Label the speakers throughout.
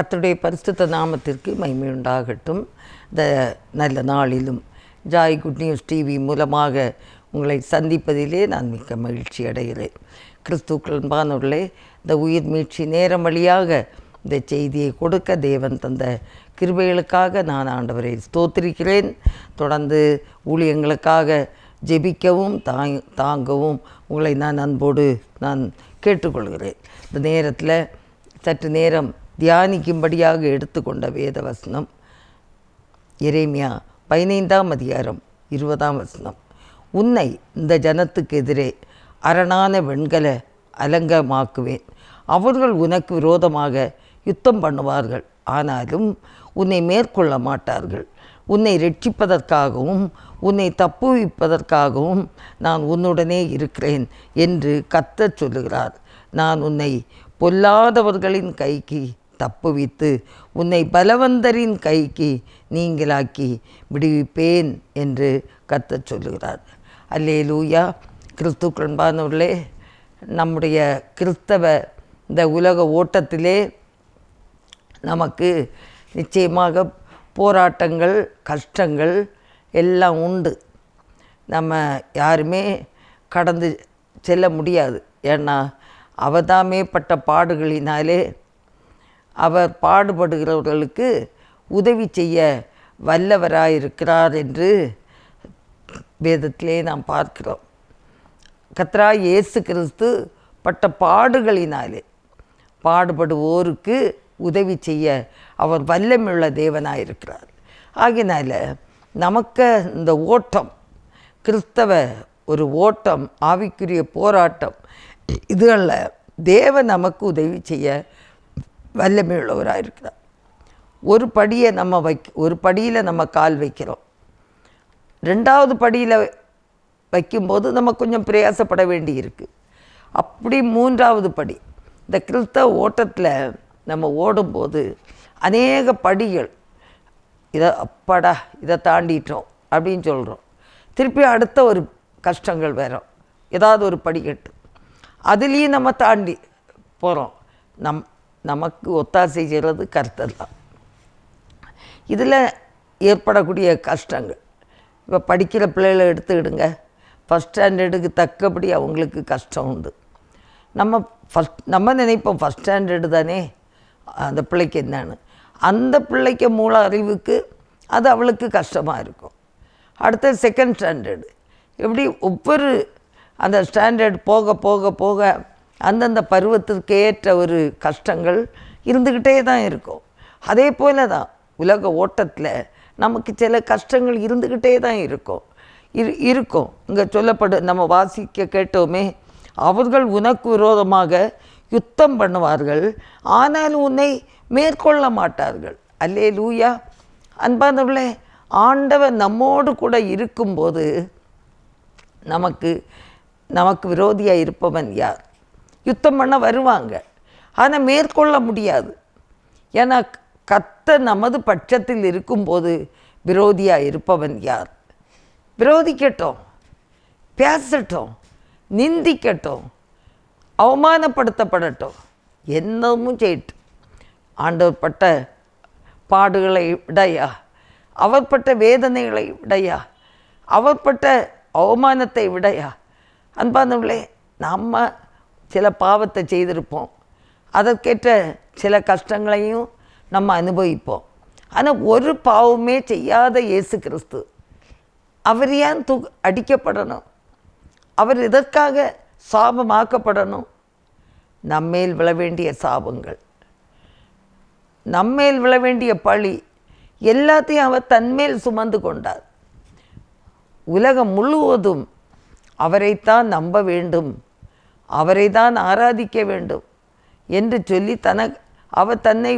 Speaker 1: கர்த்தருடைய பரிசுத்த நாமத்திற்கு மகிமை உண்டாகட்டும் இந்த நல்ல நாளிலும் ஜாய் குட் நியூஸ் டிவி மூலமாக உங்களை சந்திப்பதிலே நான் மிக்க மகிழ்ச்சி அடைகிறேன். கிறிஸ்துக்கள் இந்த உயிர் மீட்சி நேரம் வழியாக இந்த செய்தியை கொடுக்க தேவன் தந்த கிருபைகளுக்காக நான் ஆண்டவரை ஸ்தோத்திரிக்கிறேன். தொடர்ந்து ஊழியங்களுக்காக ஜெபிக்கவும் தாங் தாங்கவும் உங்களை நான் அன்போடு நான் கேட்டுக்கொள்கிறேன். இந்த நேரத்தில் சற்று நேரம் தியானிக்கும்படியாக எடுத்துக்கொண்ட வேத வசனம் எரேமியா பதினைந்தாம் அதிகாரம் இருபதாம் வசனம். உன்னை இந்த ஜனத்துக்கு எதிரே அரணான வெண்கல அலங்கமாக்குவேன். அவர்கள் உனக்கு விரோதமாக யுத்தம் பண்ணுவார்கள். ஆனாலும் உன்னை மேற்கொள்ள மாட்டார்கள். உன்னை ரட்சிப்பதற்காகவும் உன்னை தப்புவிப்பதற்காகவும் நான் உன்னுடனே இருக்கிறேன் என்று கத்தச் சொல்லுகிறார். நான் உன்னை பொல்லாதவர்களின் கைக்கு தப்புவித்து உன்னை பலவந்தரின் கைக்கு நீங்களாக்கி விடுவிப்பேன் என்று கத்தச் சொல்லுகிறார். அல்லே லூயா கிறிஸ்துக்கண்பானவர்களே நம்முடைய கிறிஸ்தவ இந்த உலக ஓட்டத்திலே நமக்கு நிச்சயமாக போராட்டங்கள் கஷ்டங்கள் எல்லாம் உண்டு. நம்ம யாருமே கடந்து செல்ல முடியாது. ஏன்னா அவதாமே பட்ட பாடுகளினாலே அவர் பாடுபடுகிறவர்களுக்கு உதவி செய்ய வல்லவராயிருக்கிறார் என்று வேதத்திலே நாம் பார்க்கிறோம். கத்ரா இயேசு கிறிஸ்து பட்ட பாடுகளினாலே பாடுபடுவோருக்கு உதவி செய்ய அவர் வல்லமுள்ள தேவனாயிருக்கிறார். ஆகினால நமக்கு இந்த ஓட்டம் கிறிஸ்தவ ஒரு ஓட்டம் ஆவிக்குரிய போராட்டம் இதுகளில் தேவன் நமக்கு உதவி செய்ய வல்லமையுள்ளவராக இருக்கிறார் ஒரு படியை நம்ம வைக்க ஒரு படியில் நம்ம கால் வைக்கிறோம். ரெண்டாவது படியில் வைக்கும்போது நம்ம கொஞ்சம் பிரயாசப்பட வேண்டி இருக்குது அப்படி மூன்றாவது படி இந்த கிறிஸ்தவ ஓட்டத்தில் நம்ம ஓடும்போது அநேக படிகள் இதை அப்பாடா இதை தாண்டிட்டோம் அப்படின்னு சொல்கிறோம் திருப்பி அடுத்த ஒரு கஷ்டங்கள் வரும். ஏதாவது ஒரு படிக்கட்டு அதுலேயும் நம்ம தாண்டி போகிறோம் நம் நமக்கு ஒத்தாசை செய்கிறது கர்த்தர் தான். இதில் ஏற்படக்கூடிய கஷ்டங்கள். இப்போ படிக்கிற பிள்ளைகளை எடுத்துக்கிடுங்க ஃபஸ்ட் ஸ்டாண்டர்டுக்கு தக்கபடி அவங்களுக்கு கஷ்டம் உண்டு. நம்ம ஃபஸ்ட் நம்ம நினைப்போம் ஃபஸ்ட் ஸ்டாண்டர்டு தானே? அந்த பிள்ளைக்கு என்னன்னு. அந்த பிள்ளைக்கு மூல அறிவுக்கு அது அவளுக்கு கஷ்டமாக இருக்கும். அடுத்த செகண்ட் ஸ்டாண்டர்டு எப்படி ஒவ்வொரு அந்த ஸ்டாண்டர்ட் போக போக போக அந்தந்த பருவத்திற்கு ஏற்ற ஒரு கஷ்டங்கள் இருந்துக்கிட்டே தான் இருக்கும். அதே போல தான் உலக ஓட்டத்தில் நமக்கு சில கஷ்டங்கள் இருந்துக்கிட்டே தான் இருக்கும். இரு இருக்கும். இங்கே சொல்லப்படு நம்ம வாசிக்க கேட்டோமே அவர்கள் உனக்கு விரோதமாக யுத்தம் பண்ணுவார்கள் ஆனால் உன்னை மேற்கொள்ள மாட்டார்கள். அல்லே லூயா அன்பானவர்களே ஆண்டவர் நம்மோடு கூட இருக்கும்போது நமக்கு நமக்கு விரோதியாக இருப்பவன் யார்? யுத்தம் பண்ண வருவாங்க. ஆனால் மேற்கொள்ள முடியாது. ஏன்னா கத்த நமது பட்சத்தில் இருக்கும்போது விரோதியாக இருப்பவன் யார்? விரோதிக்கட்டும் பேசட்டும் நிந்திக்கட்டும் அவமானப்படுத்தப்படட்டும். என்னமும் செய்யட்டும். ஆண்டவர் பட்ட பாடுகளை விடையா? அவர் பட்ட வேதனைகளை விடையா? அவர் பட்ட அவமானத்தை விடையா? அன்பானவர்களே நம்ம சில பாவத்தை செய்திருப்போம். அதற்கேற்ற சில கஷ்டங்களையும் நம்ம அனுபவிப்போம். ஆனால் ஒரு பாவமே செய்யாத இயேசு கிறிஸ்து அவர் ஏன் து அடிக்கப்படணும்? அவர் இதற்காக சாபமாக்கப்படணும்? நம்மேல் விழ வேண்டிய சாபங்கள். நம்மேல் விழ வேண்டிய பழி எல்லாத்தையும் அவர் தன்மேல் சுமந்து கொண்டார். உலகம் முழுவதும் அவரைத்தான் நம்ப வேண்டும். அவரை தான் ஆராதிக்க வேண்டும் என்று சொல்லி தன அவர் தன்னை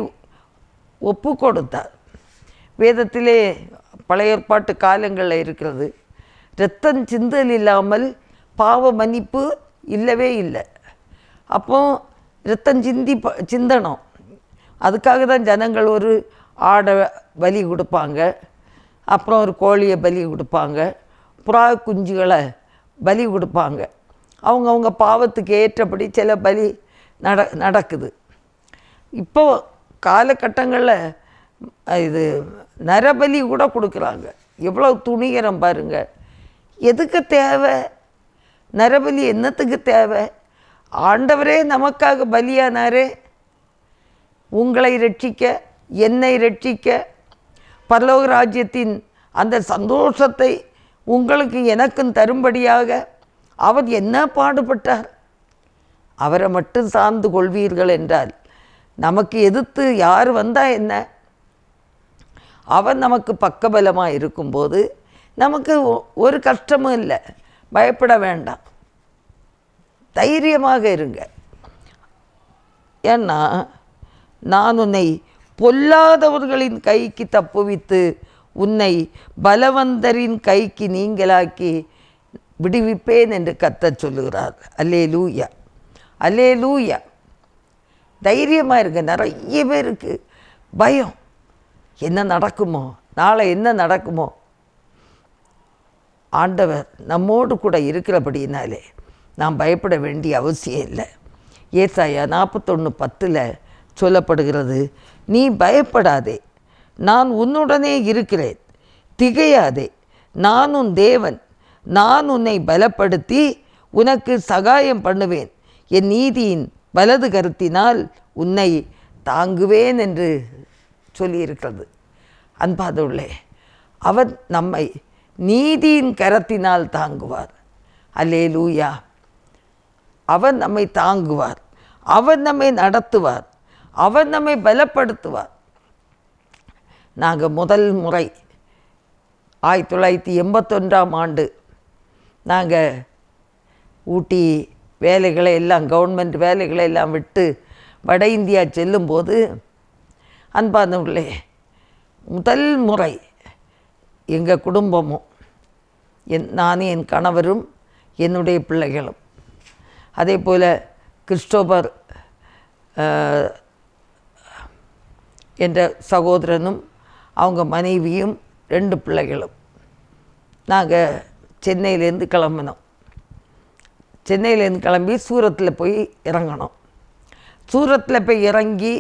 Speaker 1: ஒப்பு கொடுத்தார். வேதத்திலே பழைய ஏற்பாட்டு காலங்களில் இருக்கிறது. இரத்தம் சிந்தல் இல்லாமல் பாவ மன்னிப்பு இல்லவே இல்லை. அப்போ இரத்தம் சிந்தி ப சிந்தனம் அதுக்காக தான் ஜனங்கள் ஒரு ஆடை பலி கொடுப்பாங்க. அப்புறம் ஒரு கோழியை பலி கொடுப்பாங்க. புறா குஞ்சுகளை பலி கொடுப்பாங்க. அவங்கவுங்க பாவத்துக்கு ஏற்றபடி சில பலி நட நடக்குது. இப்போ காலகட்டங்களில் இது நரபலி கூட கொடுக்குறாங்க. எவ்வளோ துணிகரம் பாருங்க. எதுக்கு தேவை? நரபலி என்னத்துக்கு தேவை? ஆண்டவரே நமக்காக பலியானாரே. உங்களை ரட்சிக்க என்னை ரட்சிக்க பரலோக ராஜ்யத்தின் அந்த சந்தோஷத்தை உங்களுக்கு எனக்கும் தரும்படியாக அவர் என்ன பாடுபட்டார்? அவரை மட்டும் சார்ந்து கொள்வீர்கள் என்றால் நமக்கு எதிர்த்து யார் வந்தால் என்ன? அவர் நமக்கு பக்கபலமாக இருக்கும்போது நமக்கு ஒ- ஒரு கஷ்டமும் இல்லை. பயப்பட வேண்டாம். தைரியமாக இருங்க. ஏன்னா நான் உன்னை பொல்லாதவர்களின் கைக்கு தப்புவித்து உன்னை பலவந்தரின் கைக்கு நீங்களாக்கி விடுவிப்பேன் என்று கத்தச் சொல்லுகிறார். அல்லே லூயா அல்லே லூயா தைரியமாக இருங்க. நிறைய பேருக்கு பயம். என்ன நடக்குமோ? நாளை என்ன நடக்குமோ? ஆண்டவர் நம்மோடு கூட இருக்கிறபடினாலே நாம் பயப்பட வேண்டிய அவசியம் இல்லை. ஏசாயா நாற்பத்தொன்று பத்தில் சொல்லப்படுகிறது நீ பயப்படாதே. நான் உன்னுடனே இருக்கிறேன். திகையாதே. நான் உன் தேவன். நான் உன்னை பலப்படுத்தி உனக்கு சகாயம் பண்ணுவேன். என் நீதியின் வலது கருத்தினால் உன்னை தாங்குவேன் என்று சொல்லியிருக்கிறது. அன்பாதுள்ளே அவர் நம்மை நீதியின் கரத்தினால் தாங்குவார். அல்லே லூயா அவர் நம்மை தாங்குவார். அவர் நம்மை நடத்துவார். அவர் நம்மை பலப்படுத்துவார். நாங்கள் முதல் முறை ஆயிரத்தி தொள்ளாயிரத்தி எண்பத்தொன்றாம் ஆண்டு நாங்கள் ஊட்டி வேலைகளை எல்லாம் கவர்மெண்ட் வேலைகளை எல்லாம் விட்டு வட இந்தியா செல்லும்போது அன்பானவர்களே முதல் முறை எங்கள் குடும்பமும் என் நானும் என் கணவரும் என்னுடைய பிள்ளைகளும் அதே போல் கிறிஸ்டோபர் என்ற சகோதரனும் அவங்க மனைவியும் ரெண்டு பிள்ளைகளும். நாங்கள் சென்னையிலேருந்து கிளம்பினோம் சென்னையிலேருந்து கிளம்பி சூரத்தில் போய் இறங்கணும். சூரத்தில் போய் இறங்கி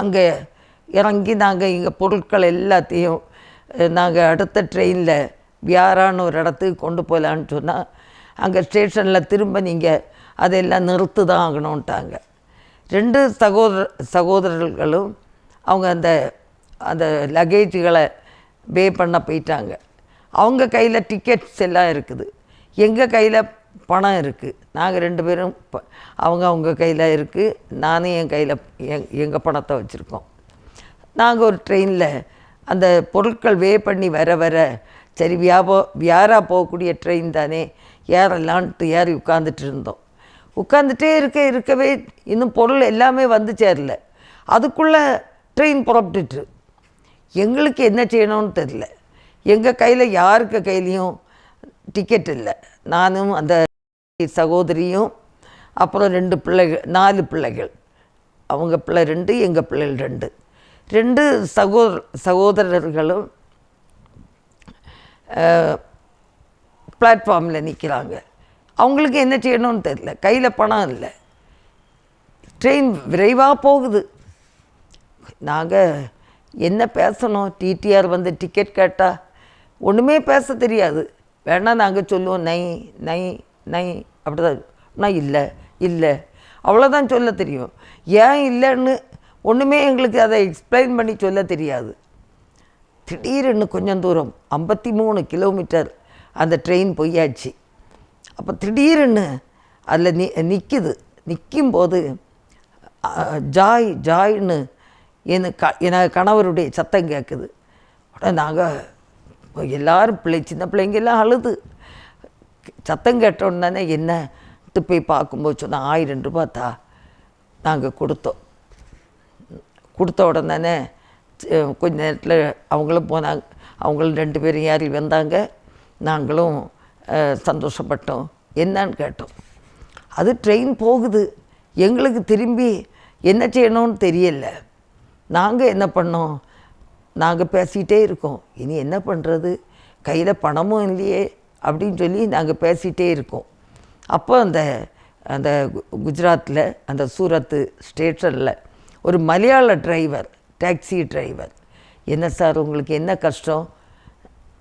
Speaker 1: அங்கே இறங்கி நாங்கள் எங்கள் பொருட்கள் எல்லாத்தையும் நாங்கள் அடுத்த ட்ரெயினில் வியாரான்னு ஒரு இடத்துக்கு கொண்டு போகலான்னு சொன்னால் அங்கே ஸ்டேஷனில் திரும்ப நீங்கள் அதெல்லாம் நிறுத்து தான் ஆகணுன்ட்டாங்க ரெண்டு சகோதர சகோதரர்களும் அவங்க அந்த அந்த லக்கேஜுகளை பே பண்ண போயிட்டாங்க. அவங்க கையில் டிக்கெட்ஸ் எல்லாம் இருக்குது. எங்கள் கையில் பணம் இருக்குது நாங்கள் ரெண்டு பேரும் ப- அவங்க அவங்க கையில் இருக்குது நானும் என் கையில் எங் எங்கள் பணத்தை வச்சுருக்கோம். நாங்கள் ஒரு ட்ரெயினில் அந்த பொருட்கள் வே பண்ணி வர வர சரி வியாபோ வியாரா போகக்கூடிய ட்ரெயின் தானே ஏறலான்ட்டு ஏறி உட்காந்துட்டு இருந்தோம். உட்காந்துட்டே இருக்க இருக்கவே இன்னும் பொருள் எல்லாமே வந்து சேரல. அதுக்குள்ளே ட்ரெயின் புறப்பட்டுட்டு எங்களுக்கு என்ன செய்யணும்னு தெரில எங்கள் கையில் யாருக்கு கையிலையும் டிக்கெட் இல்லை. நானும் அந்த சகோதரியும் அப்புறம் ரெண்டு பிள்ளைகள் நாலு பிள்ளைகள். அவங்க பிள்ளை ரெண்டு எங்கள் பிள்ளைகள் ரெண்டு. ரெண்டு சகோதர சகோதரர்களும் பிளாட்ஃபார்மில் நிற்கிறாங்க அவங்களுக்கு என்ன செய்யணும்னு தெரியல. கையில் பணம் இல்லை. ட்ரெயின் விரைவாக போகுது. நாங்கள் என்ன பேசணும்? டிடிஆர் வந்து டிக்கெட் கேட்டால் ஒன்றுமே பேச தெரியாது. வேணால் நாங்கள் சொல்லுவோம் நை நை நை அப்படிதான் நான் இல்லை இல்லை. அவ்வளோதான் சொல்ல தெரியும். ஏன் இல்லைன்னு ஒன்றுமே எங்களுக்கு அதை எக்ஸ்பிளைன் பண்ணி சொல்ல தெரியாது. திடீர்னு கொஞ்சம் தூரம் ஐம்பத்தி மூணு கிலோமீட்டர் அந்த ட்ரெயின் பொய்யாச்சு அப்போ திடீர்னு அதில் நி நிற்கிது நிற்கும்போது ஜாய் ஜாய்னு என் க என கணவருடைய சத்தம் கேட்குது உடனே நாங்கள் எல்லாரும் பிள்ளை சின்ன பிள்ளைங்க எல்லாம் அழுது. சத்தம் கேட்ட என்ன? என்னட்டு போய் பார்க்கும்போது சொன்னால் ஆயிரம் ரூபாய் தா நாங்கள் கொடுத்தோம். கொடுத்த உடனே கொஞ்ச நேரத்தில் அவங்களும் போனாங்க. அவங்களும் ரெண்டு பேரும் ஏறி வந்தாங்க. நாங்களும் சந்தோஷப்பட்டோம். என்னன்னு கேட்டோம். அது ட்ரெயின் போகுது. எங்களுக்கு திரும்பி என்ன செய்யணும்னு தெரியல. நாங்கள் என்ன பண்ணோம்? நாங்கள் பேசிகிட்டே இருக்கோம். இனி என்ன பண்ணுறது கையில் பணமும் இல்லையே அப்படின்னு சொல்லி நாங்கள் பேசிகிட்டே இருக்கோம். அப்போ அந்த அந்த கு- குஜராத்தில் அந்த சூரத்து ஸ்டேஷனில் ஒரு மலையாள டிரைவர் டாக்ஸி டிரைவர் என்ன சார் உங்களுக்கு என்ன கஷ்டம்?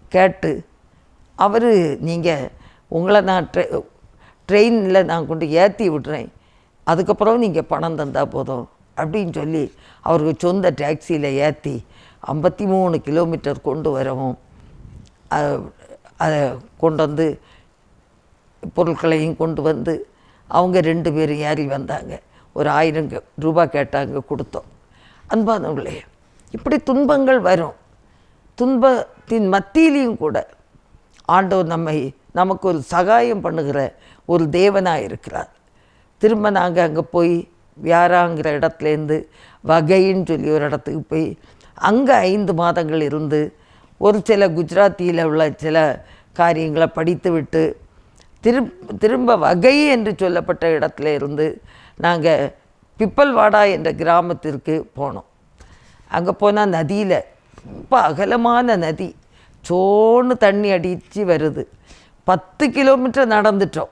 Speaker 1: கேட்டு அவர் நீங்கள் உங்களை நான் ட்ரெ ட்ரெயினில் நான் கொண்டு ஏற்றி விட்றேன். அதுக்கப்புறம் நீங்கள் பணம் தந்தால் போதும். அப்படின்னு சொல்லி அவருக்கு சொந்த டாக்ஸியில் ஏற்றி ஐம்பத்தி மூணு கிலோமீட்டர் கொண்டு வரவும் அதை கொண்டு வந்து பொருட்களையும் கொண்டு வந்து அவங்க ரெண்டு பேரும் ஏறி வந்தாங்க. ஒரு ஆயிரம் ரூபா ரூபாய் கேட்டாங்க கொடுத்தோம். அன்பானவர்களே இப்படி துன்பங்கள் வரும். துன்பத்தின் மத்தியிலையும் கூட ஆண்டவர் நம்மை நமக்கு ஒரு சகாயம் பண்ணுகிற ஒரு தேவனாக இருக்கிறார். திரும்ப நாங்கள் அங்கே போய் வியாராங்கிற இடத்துலேருந்து வகைன்னு சொல்லி ஒரு இடத்துக்கு போய் அங்கே ஐந்து மாதங்கள் இருந்து ஒரு சில குஜராத்தியில் உள்ள சில காரியங்களை படித்துவிட்டு திரும் திரும்ப திரும்ப வகை என்று சொல்லப்பட்ட இடத்துல இருந்து நாங்கள் பிப்பல்வாடா என்ற கிராமத்திற்கு போனோம். அங்கே போனால் நதியில் ரொம்ப அகலமான நதி. சோன்னு தண்ணி அடித்து வருது. பத்து கிலோமீட்டர் நடந்துட்டோம்.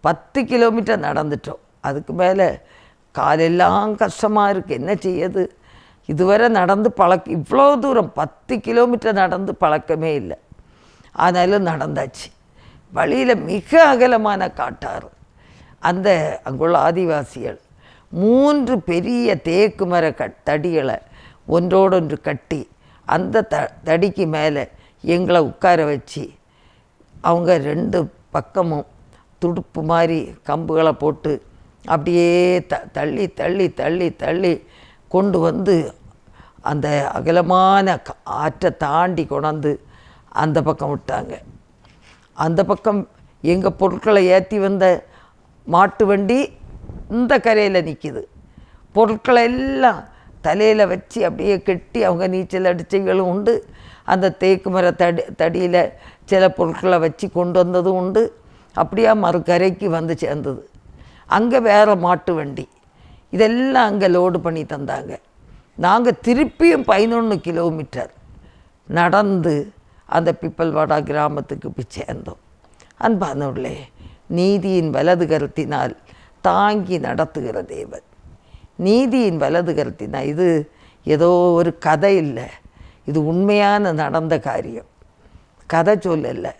Speaker 1: பத்து கிலோமீட்டர் நடந்துட்டோம். அதுக்கு மேலே காலெல்லாம் கஷ்டமாக இருக்குது என்ன செய்யது இதுவரை நடந்து பழக்க இவ்வளோ தூரம் பத்து கிலோமீட்டர் நடந்து பழக்கமே இல்லை. ஆனாலும் நடந்தாச்சு. வழியில் மிக அகலமான காட்டாறு. அந்த அங்குள்ள ஆதிவாசிகள் மூன்று பெரிய தேக்கு மர தடிகளை ஒன்றோடொன்று கட்டி அந்த த தடிக்கு மேலே எங்களை உட்கார வச்சு அவங்க ரெண்டு பக்கமும் துடுப்பு மாதிரி கம்புகளை போட்டு அப்படியே த தள்ளி தள்ளி தள்ளி தள்ளி கொண்டு வந்து அந்த அகலமான ஆற்றை தாண்டி கொண்டாந்து அந்த பக்கம் விட்டாங்க. அந்த பக்கம் எங்கள் பொருட்களை ஏற்றி வந்த மாட்டு வண்டி இந்த கரையில் நிற்கிது பொருட்களை எல்லாம் தலையில் வச்சு அப்படியே கெட்டி அவங்க நீச்சல் அடிச்சைகளும் உண்டு. அந்த தேக்கு மர தடி தடியில் சில பொருட்களை வச்சு கொண்டு வந்ததும் உண்டு. அப்படியே மறுக்கரைக்கு வந்து சேர்ந்தது. அங்கே வேறு மாட்டு வண்டி. இதெல்லாம் அங்கே லோடு பண்ணி தந்தாங்க. நாங்கள் திருப்பியும் பதினொன்று கிலோமீட்டர் நடந்து அந்த பிப்பல்வாடா கிராமத்துக்கு போய் சேர்ந்தோம். அன்பானவர்களே நீதியின் வலது கருத்தினால் தாங்கி நடத்துகிற தேவன். நீதியின் வலது கருத்தினால் இது ஏதோ ஒரு கதை இல்லை. இது உண்மையான நடந்த காரியம். கதை சொல்லலை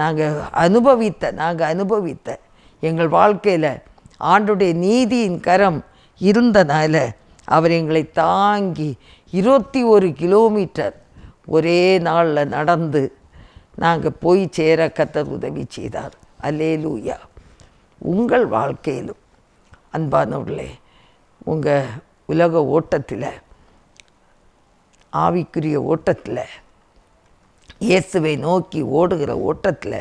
Speaker 1: நாங்கள் அனுபவித்த நாங்கள் அனுபவித்த எங்கள் வாழ்க்கையில் ஆண்டுடைய நீதியின் கரம் இருந்தனால அவர் எங்களை தாங்கி இருபத்தி ஒரு கிலோமீட்டர் ஒரே நாளில் நடந்து நாங்கள் போய் சேர கத்தர் உதவி செய்தார். அல்லேலூயா. உங்கள் வாழ்க்கையிலும் அன்பானவர்களே உங்கள் உலக ஓட்டத்தில் ஆவிக்குரிய ஓட்டத்தில் இயேசுவை நோக்கி ஓடுகிற ஓட்டத்தில்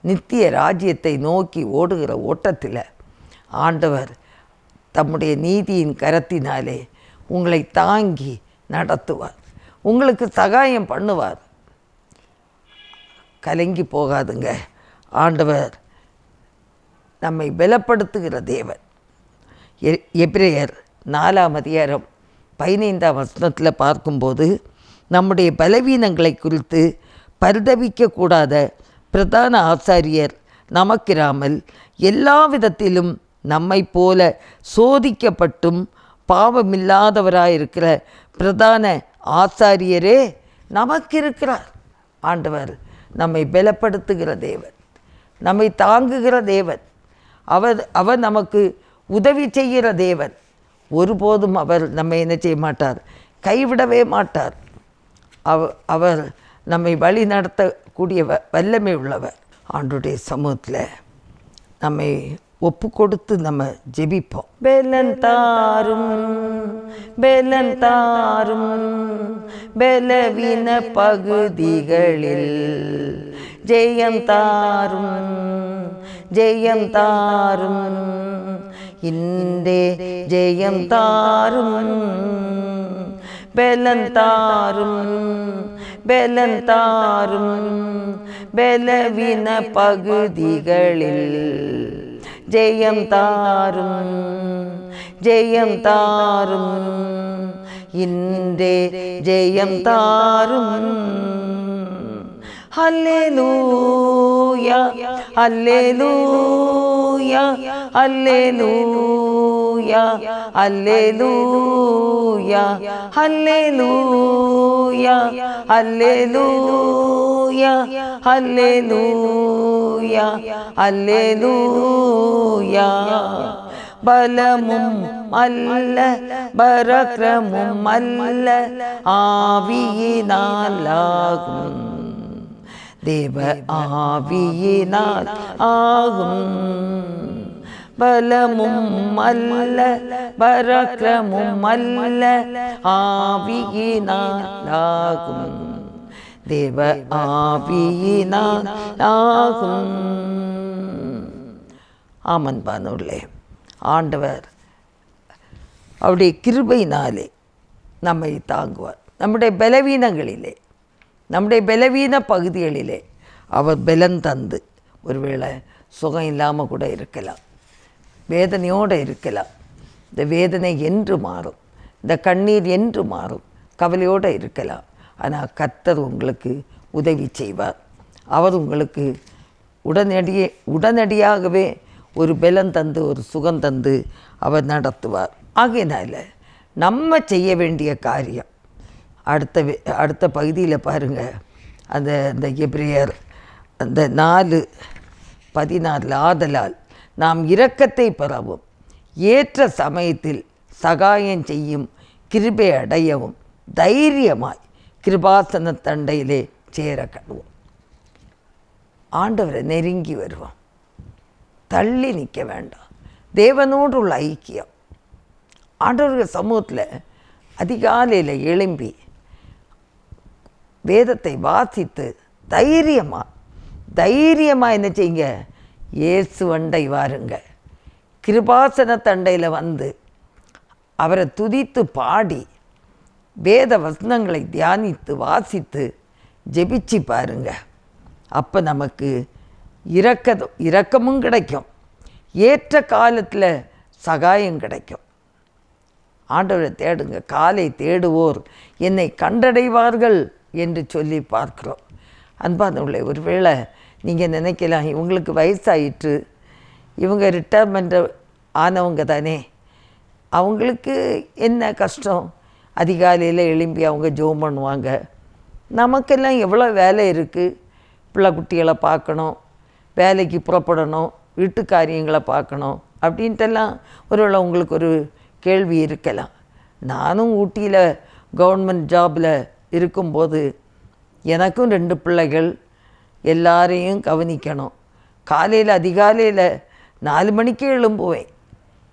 Speaker 1: நித்திய ராஜ்யத்தை நோக்கி ஓடுகிற ஓட்டத்தில் ஆண்டவர் தம்முடைய நீதியின் கரத்தினாலே உங்களை தாங்கி நடத்துவார். உங்களுக்கு சகாயம் பண்ணுவார். கலங்கி போகாதுங்க. ஆண்டவர் நம்மை பலப்படுத்துகிற தேவன். எ- நாலாம் அதிகாரம் பதினைந்தாம் வசனத்தில் பார்க்கும்போது நம்முடைய பலவீனங்களை குறித்து பரிதவிக்கக்கூடாத பிரதான ஆசாரியர் நமக்கிராமல் எல்லா விதத்திலும் நம்மைப் போல சோதிக்கப்பட்டும் பாவமில்லாதவராயிருக்கிற பிரதான ஆசாரியரே நமக்கு இருக்கிறார் ஆண்டவர் நம்மை பலப்படுத்துகிற தேவன் நம்மை தாங்குகிற தேவன் அவர் அவர் நமக்கு உதவி செய்கிற தேவன். ஒருபோதும் அவர் நம்மை என்ன செய்ய மாட்டார்? கைவிடவே மாட்டார். அவ அவர் நம்மை வழி நடத்தக்கூடிய வ- வல்லமை உள்ளவர். ஆண்டுடைய சமூகத்தில் நம்மை ஒப்பு கொடுத்து நம்ம ஜெபிப்போம் பெலன் தாரும் பெலன் தாரும் பலவீன பகுதிகளில் ஜெயம் தாரும் ஜெயம் தாரும் இன்றே ஜெயம் தாரும் பெலன் தாரும் பெலன் தாரும் பலவீன பகுதிகளில் ஜெயம் தாரும் ஜெயம் தாரும் இன்றே ஜெயம் தாரும் ஹல்லேலூயா ஹல்லேலூயா ஹல்லேலூயா அல்லேலூயா அல்லேலூயா அல்லேலூயா அல்லேலூயா பலமும் அல்ல பரக்கிரமும் அல்ல ஆவியினாலாகும் தேவ ஆவியினால் ஆகும் பலமும் அல்ல பரக்கிரமும் அல்ல ஆவியினாலாகும். தேவ ஆவியினாலாகும். ஆமன் பானுள்ளே ஆண்டவர் அவருடைய கிருபையினாலே நம்மை தாங்குவார். நம்முடைய பலவீனங்களிலே நம்முடைய பலவீன பகுதிகளிலே அவர் பலன் தந்து ஒருவேளை சுகம் இல்லாமல் கூட இருக்கலாம். வேதனையோடு இருக்கலாம். இந்த வேதனை என்று மாறும். இந்த கண்ணீர் என்று மாறும். கவலையோடு இருக்கலாம். ஆனால் கத்தர் உங்களுக்கு உதவி செய்வார். அவர் உங்களுக்கு உடனடியே உடனடியாகவே ஒரு பலம் தந்து ஒரு சுகம் தந்து அவர் நடத்துவார். ஆகையினால நம்ம செய்ய வேண்டிய காரியம். அடுத்த அடுத்த பகுதியில் பாருங்கள் அந்த அந்த எபிரேயர் அந்த நாலு பதினாறில் ஆதலால் நாம் இரக்கத்தை பெறவும் ஏற்ற சமயத்தில் சகாயம் செய்யும் கிருபை அடையவும் தைரியமாய் கிருபாசன தண்டையிலே சேர கடுவோம். ஆண்டவரை நெருங்கி வருவோம். தள்ளி நிற்க வேண்டாம். தேவனோடு உள்ள ஐக்கியம். ஆண்டவர்கள் சமூகத்தில் அதிகாலையில் எழும்பி வேதத்தை வாசித்து தைரியமாக தைரியமாக என்ன செய்யுங்க? இயேசு வண்டை வாருங்க கிருபாசன தண்டையில் வந்து அவரை துதித்து பாடி வேத வசனங்களை தியானித்து வாசித்து ஜெபிச்சு பாருங்க. அப்போ நமக்கு இறக்க இரக்கமும் கிடைக்கும். ஏற்ற காலத்தில் சகாயம் கிடைக்கும். ஆண்டவரை தேடுங்க காலை தேடுவோர் என்னை கண்டடைவார்கள் என்று சொல்லி பார்க்கிறோம். அன்பானவர்களை ஒருவேளை நீங்கள் நினைக்கலாம் இவங்களுக்கு வயசாயிற்று. இவங்க ரிட்டையர்மெண்ட் ஆனவங்க தானே. அவங்களுக்கு என்ன கஷ்டம்? அதிகாலையில் எழும்பி அவங்க ஜோம் பண்ணுவாங்க. நமக்கெல்லாம் எவ்வளோ வேலை இருக்குது பிள்ளை குட்டிகளை பார்க்கணும் வேலைக்கு புறப்படணும் வீட்டு காரியங்களை பார்க்கணும் அப்படின்ட்டெல்லாம் ஒருவேளை உங்களுக்கு ஒரு கேள்வி இருக்கலாம். நானும் ஊட்டியில் கவர்மெண்ட் ஜாபில் இருக்கும்போது எனக்கும் ரெண்டு பிள்ளைகள் எல்லாரையும் கவனிக்கணும். காலையில் அதிகாலையில் நாலு மணிக்கே எழும்புவேன்.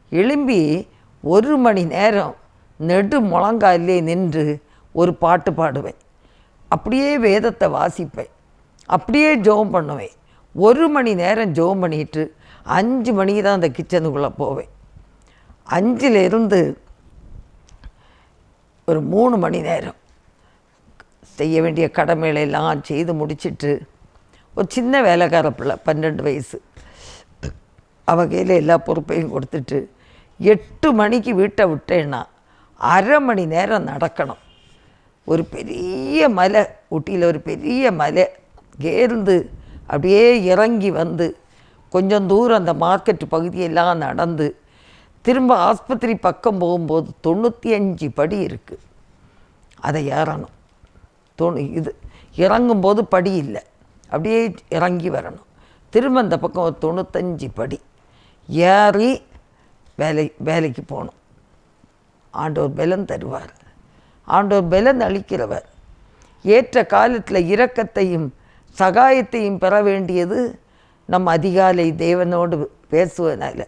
Speaker 1: எழும்பி ஒரு மணி நேரம் நெடு முழங்காலே நின்று ஒரு பாட்டு பாடுவேன். அப்படியே வேதத்தை வாசிப்பேன். அப்படியே ஜோம் பண்ணுவேன். ஒரு மணி நேரம் ஜோம் பண்ணிட்டு அஞ்சு மணிக்கு தான் அந்த கிச்சனுக்குள்ளே போவேன். அஞ்சிலிருந்து ஒரு மூணு மணி நேரம் செய்ய வேண்டிய கடமைகளை எல்லாம் செய்து முடிச்சிட்டு ஒரு சின்ன வேலைக்கார பிள்ளை பன்னெண்டு வயசு. அவ கையில் எல்லா பொறுப்பையும் கொடுத்துட்டு எட்டு மணிக்கு வீட்டை விட்டேன்னா அரை மணி நேரம் நடக்கணும். ஒரு பெரிய மலை ஊட்டியில் ஒரு பெரிய மலை கேர்ந்து அப்படியே இறங்கி வந்து கொஞ்சம் தூரம் அந்த மார்க்கெட் பகுதியெல்லாம் நடந்து திரும்ப ஆஸ்பத்திரி பக்கம் போகும்போது தொண்ணூற்றி அஞ்சு படி இருக்குது அதை ஏறணும். தொண்ணு இது இறங்கும்போது படி இல்லை. அப்படியே இறங்கி வரணும். திரும்ப அந்த பக்கம் ஒரு தொண்ணூத்தஞ்சு படி ஏறி வேலை வேலைக்கு போகணும். ஆண்டோர் பலன் தருவார். ஆண்டோர் பலன் அளிக்கிறவர். ஏற்ற காலத்தில் இரக்கத்தையும் சகாயத்தையும் பெற வேண்டியது நம்ம அதிகாலை தேவனோடு பேசுவதனால.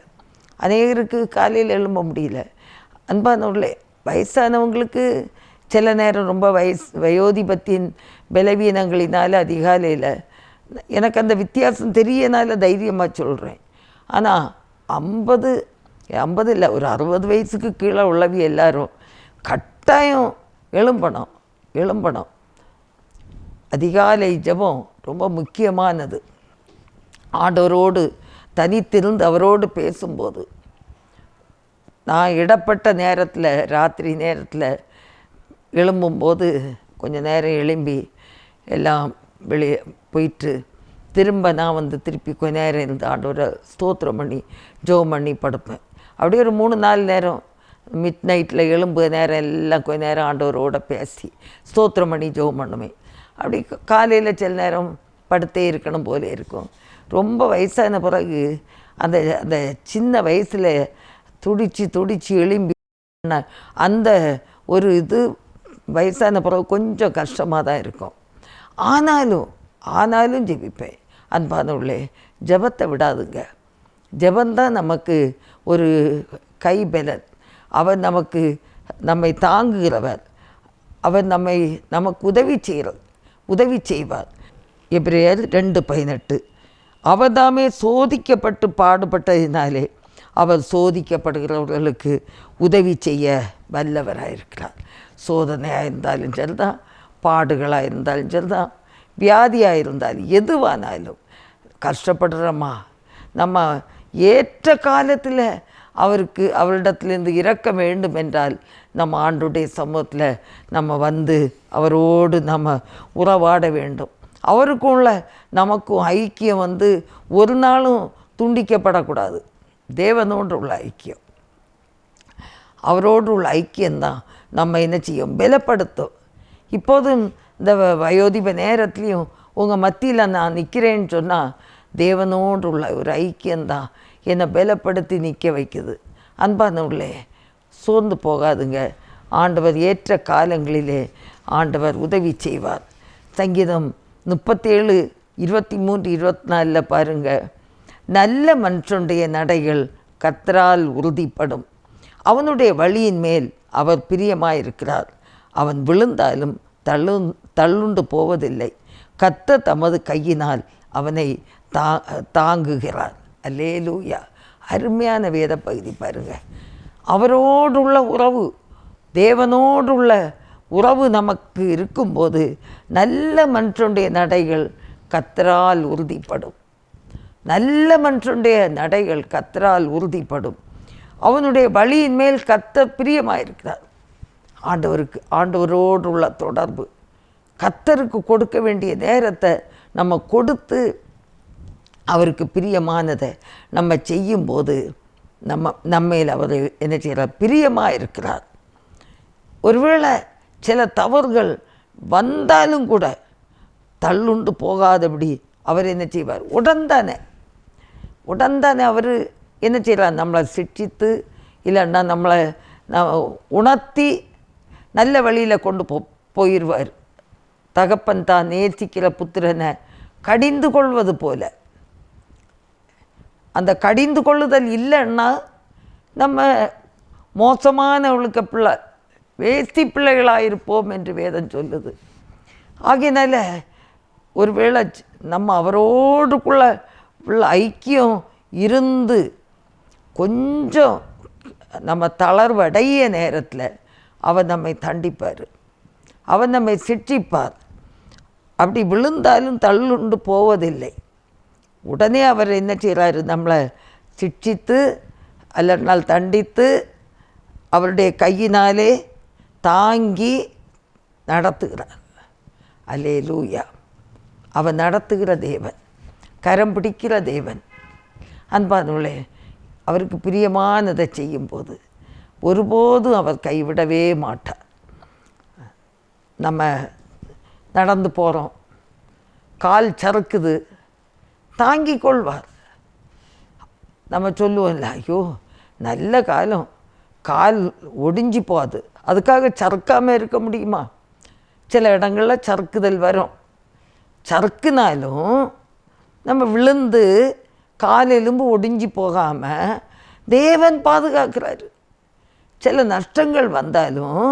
Speaker 1: அநேகருக்கு காலையில் எழும்ப முடியல. அன்பானவர்களே வயசானவங்களுக்கு சில நேரம் ரொம்ப வயசு வயோதிபத்தின் பலவீனங்களினால் அதிகாலையில் எனக்கு அந்த வித்தியாசம் தெரியனால தைரியமாக சொல்கிறேன் ஆனால் ஐம்பது ஐம்பது இல்லை ஒரு அறுபது வயசுக்கு கீழே உள்ளவி எல்லாரும் கட்டாயம் எழும்பணும் எழும்பணும். அதிகாலை ஜெபம் ரொம்ப முக்கியமானது. ஆண்டவரோடு தனித்திருந்து அவரோடு பேசும்போது. நான் இடப்பட்ட நேரத்தில் ராத்திரி நேரத்தில் எழும்பும்போது கொஞ்சம் நேரம் எழும்பி எல்லாம் வெளியே போயிட்டு திரும்ப நான் வந்து திருப்பி கொஞ்ச நேரம் இருந்து ஆண்டோரை ஸ்தோத்திரம் பண்ணி ஜெபம் பண்ணி படுப்பேன். அப்படியே ஒரு மூணு நாலு நேரம் மிட் நைட்டில் எலும்பு நேரம் எல்லாம் கொஞ்ச நேரம் ஆண்டவரோட பேசி ஸ்தோத்திரம் பண்ணி ஜெபம் பண்ணுவேன். அப்படி காலையில் சில நேரம் படுத்தே இருக்கணும் போல இருக்கும். ரொம்ப வயசான பிறகு அந்த அந்த சின்ன வயசில் துடித்து துடித்து எழும்பி அந்த ஒரு இது வயசான பிறகு கொஞ்சம் கஷ்டமாக தான் இருக்கும். ஆனாலும் ஆனாலும் ஜெபிப்பேன் அன்பானவர்களே ஜெபத்தை விடாதுங்க. ஜபந்தான் நமக்கு ஒரு கைபலன் அவர் நமக்கு நம்மை தாங்குகிறவர். அவர் நம்மை நமக்கு உதவி செய்கிறார் உதவி செய்வார் எபிரேயர் ரெண்டு பதினெட்டு. அவர்தாமே சோதிக்கப்பட்டு பாடுபட்டதினாலே அவர் சோதிக்கப்படுகிறவர்களுக்கு உதவி செய்ய வல்லவராக இருக்கிறார் சோதனையாக இருந்தாலும் சரிதான் பாடுகளாக இருந்தாலும் சரிதான் வியாதியாக இருந்தாலும் எதுவானாலும் கஷ்டப்படுறோமா? நம்ம ஏற்ற காலத்தில் அவருக்கு அவரிடத்திலிருந்து இறக்க வேண்டும் என்றால் நம்ம ஆண்டுடைய சமூகத்தில் நம்ம வந்து அவரோடு நம்ம உறவாட வேண்டும். அவருக்குள்ள நமக்கும் ஐக்கியம் வந்து ஒரு நாளும் துண்டிக்கப்படக்கூடாது. தேவனோடு உள்ள ஐக்கியம். அவரோடு உள்ள ஐக்கியம்தான் நம்ம என்ன செய்யும்? பலப்படுத்தும். இப்போதும் இந்த வ- வயோதிப நேரத்துலையும் உங்கள் மத்தியில் நான் நிற்கிறேன்னு சொன்னால் தேவனோடு உள்ள ஒரு ஐக்கியந்தான் என்னை பலப்படுத்தி நிற்க வைக்குது. அன்பானவர்களே சோர்ந்து போகாதுங்க. ஆண்டவர் ஏற்ற காலங்களிலே ஆண்டவர் உதவி செய்வார். சங்கீதம் முப்பத்தேழு இருபத்தி மூன்று இருபத்தி நாலில் பாருங்கள் நல்ல மனுஷனுடைய நடைகள் கத்தரால் உறுதிப்படும். அவனுடைய வழியின் மேல் அவர் பிரியமாயிருக்கிறார். அவன் விழுந்தாலும் தள்ளு தள்ளுண்டு போவதில்லை. கத்த தமது கையினால் அவனை தா தாங்குகிறார். அல்லேலூயா. அருமையான வேத பகுதி பாருங்க. அவரோடுள்ள உறவு தேவனோடுள்ள உறவு நமக்கு இருக்கும்போது நல்ல மனுஷனுடைய நடைகள் கத்தரால் உறுதிப்படும். நல்ல மனுஷனுடைய நடைகள் கத்தரால் உறுதிப்படும். அவனுடைய வழியின் மேல் கத்த பிரியமாயிருக்கிறார். ஆண்டவருக்கு ஆண்டவரோடு உள்ள தொடர்பு. கத்தருக்கு கொடுக்க வேண்டிய நேரத்தை நம்ம கொடுத்து அவருக்கு பிரியமானதை நம்ம செய்யும்போது நம்ம நம்மையில் அவர் என்ன செய்கிறார்? பிரியமாக இருக்கிறார் ஒருவேளை சில தவறுகள் வந்தாலும் கூட தள்ளுண்டு போகாதபடி அவர் என்ன செய்வார்? உடன்தானே. உடன்தானே அவர் என்ன செய்கிறார்? நம்மளை சிட்சித்து இல்லைன்னா நம்மளை ந- உணர்த்தி நல்ல வழியில் கொண்டு போ போயிடுவார் தகப்பன் தான் நேசிக்கிற புத்திரனை கடிந்து கொள்வது போல. அந்த கடிந்து கொள்ளுதல் இல்லைன்னா நம்ம மோசமானவளுக்க பிள்ளை வேஸ்தி பிள்ளைகளாக இருப்போம் என்று வேதம் சொல்லுது. ஆகையினால ஒருவேளை நம்ம அவரோடுக்குள்ள உள்ள ஐக்கியம் இருந்து கொஞ்சம் நம்ம தளர்வடைய நேரத்தில் அவர் நம்மை தண்டிப்பார். அவர் நம்மை சிற்றிப்பார். அப்படி விழுந்தாலும் தள்ளுண்டு போவதில்லை. உடனே அவர் என்ன செய்கிறார் நம்மளை சிட்சித்து அல்லனால் தண்டித்து அவருடைய கையினாலே தாங்கி நடத்துகிறார். அலே லூயா அவர் நடத்துகிற தேவன். கரம் பிடிக்கிற தேவன். அன்பானுள்ளே அவருக்கு பிரியமானதை செய்யும்போது ஒருபோதும் அவர் கைவிடவே மாட்டார். நம்ம நடந்து போகிறோம் கால் சறுக்குது. தாங்கி கொள்வார். நம்ம சொல்லுவோம்ல ஐயோ நல்ல காலம். கால் ஒடிஞ்சு போகாது. அதுக்காக சறுக்காமல் இருக்க முடியுமா? சில இடங்களில் சறுக்குதல் வரும். சறுக்குனாலும் நம்ம விழுந்து கால் எலும்பு ஒடிஞ்சு போகாமல் தேவன் பாதுகாக்கிறாரு. சில நஷ்டங்கள் வந்தாலும்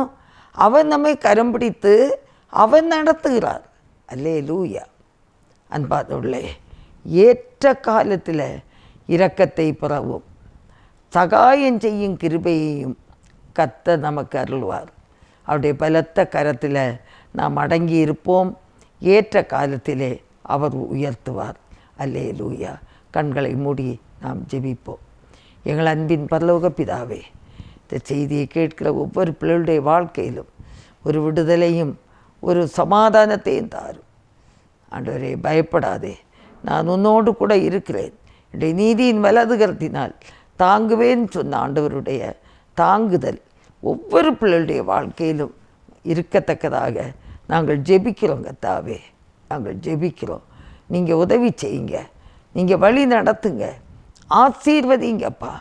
Speaker 1: அவன் நம்மை கரம் பிடித்து அவன் நடத்துகிறார் அல்லே லூயா அன்பாதுள்ளே ஏற்ற காலத்தில் இரக்கத்தை பெறவும் சகாயம் செய்யும் கிருபையையும் கத்த நமக்கு அருள்வார். அவருடைய பலத்த கரத்தில் நாம் அடங்கி இருப்போம். ஏற்ற காலத்திலே அவர் உயர்த்துவார். அல்லே லூயா கண்களை மூடி நாம் ஜெபிப்போம். எங்கள் அன்பின் பரலோக பிதாவே இந்த செய்தியை கேட்கிற ஒவ்வொரு பிள்ளைகளுடைய வாழ்க்கையிலும் ஒரு விடுதலையும் ஒரு சமாதானத்தையும் தாரும். ஆண்டவரே பயப்படாதே. நான் உன்னோடு கூட இருக்கிறேன். என்னுடைய நீதியின் வலது தாங்குவேன்னு சொன்ன ஆண்டவருடைய தாங்குதல் ஒவ்வொரு பிள்ளைகளுடைய வாழ்க்கையிலும் இருக்கத்தக்கதாக நாங்கள் ஜெபிக்கிறோம் கத்தாவே. நாங்கள் ஜெபிக்கிறோம். நீங்கள் உதவி செய்யுங்க. நீங்கள் வழி நடத்துங்க. ஆசீர்வதிங்கப்பா.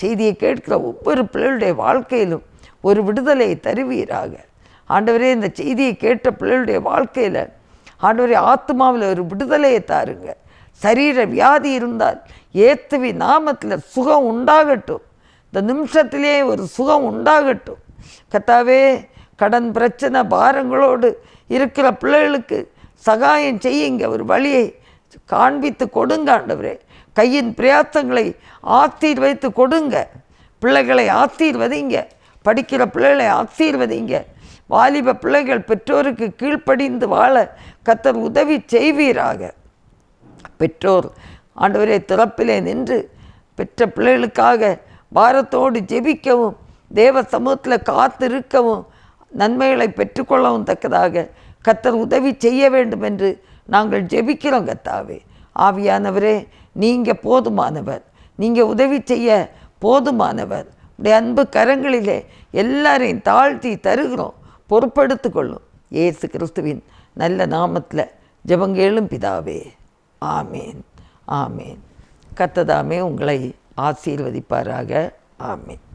Speaker 1: செய்தியை கேட்கிற ஒவ்வொரு பிள்ளைகளுடைய வாழ்க்கையிலும் ஒரு விடுதலை தருவீராக. ஆண்டவரே இந்த செய்தியை கேட்ட பிள்ளைகளுடைய வாழ்க்கையில் ஆண்டவரே ஆத்மாவில் ஒரு விடுதலையை தாருங்க. சரீர வியாதி இருந்தால் ஏத்துவி நாமத்தில் சுகம் உண்டாகட்டும். இந்த நிமிஷத்திலே ஒரு சுகம் உண்டாகட்டும். கத்தாவே கடன் பிரச்சனை பாரங்களோடு இருக்கிற பிள்ளைகளுக்கு சகாயம் செய்யுங்க. ஒரு வழியை காண்பித்து கொடுங்க ஆண்டவரே. கையின் பிரயாசங்களை ஆசீர்வைத்து கொடுங்க. பிள்ளைகளை ஆசீர்வதிங்க. படிக்கிற பிள்ளைகளை ஆசீர்வதிங்க. வாலிப பிள்ளைகள் பெற்றோருக்கு கீழ்ப்படிந்து வாழ கத்தர் உதவி செய்வீராக. பெற்றோர் ஆண்டவரே திறப்பிலே நின்று பெற்ற பிள்ளைகளுக்காக பாரத்தோடு ஜெபிக்கவும் தேவ சமூகத்தில் காத்திருக்கவும் நன்மைகளை பெற்றுக்கொள்ளவும் தக்கதாக கத்தர் உதவி செய்ய வேண்டும் என்று நாங்கள் ஜெபிக்கிறோம் கத்தாவே. ஆவியானவரே நீங்கள் போதுமானவர். நீங்கள் உதவி செய்ய போதுமானவர். உடைய அன்பு கரங்களிலே எல்லாரையும் தாழ்த்தி தருகிறோம். பொறுப்படுத்து கொள்ளும். இயேசு கிறிஸ்துவின் நல்ல நாமத்தில் ஜபங்கேளும் பிதாவே. ஆமேன். ஆமேன். கத்ததாமே உங்களை ஆசீர்வதிப்பாராக. ஆமேன்.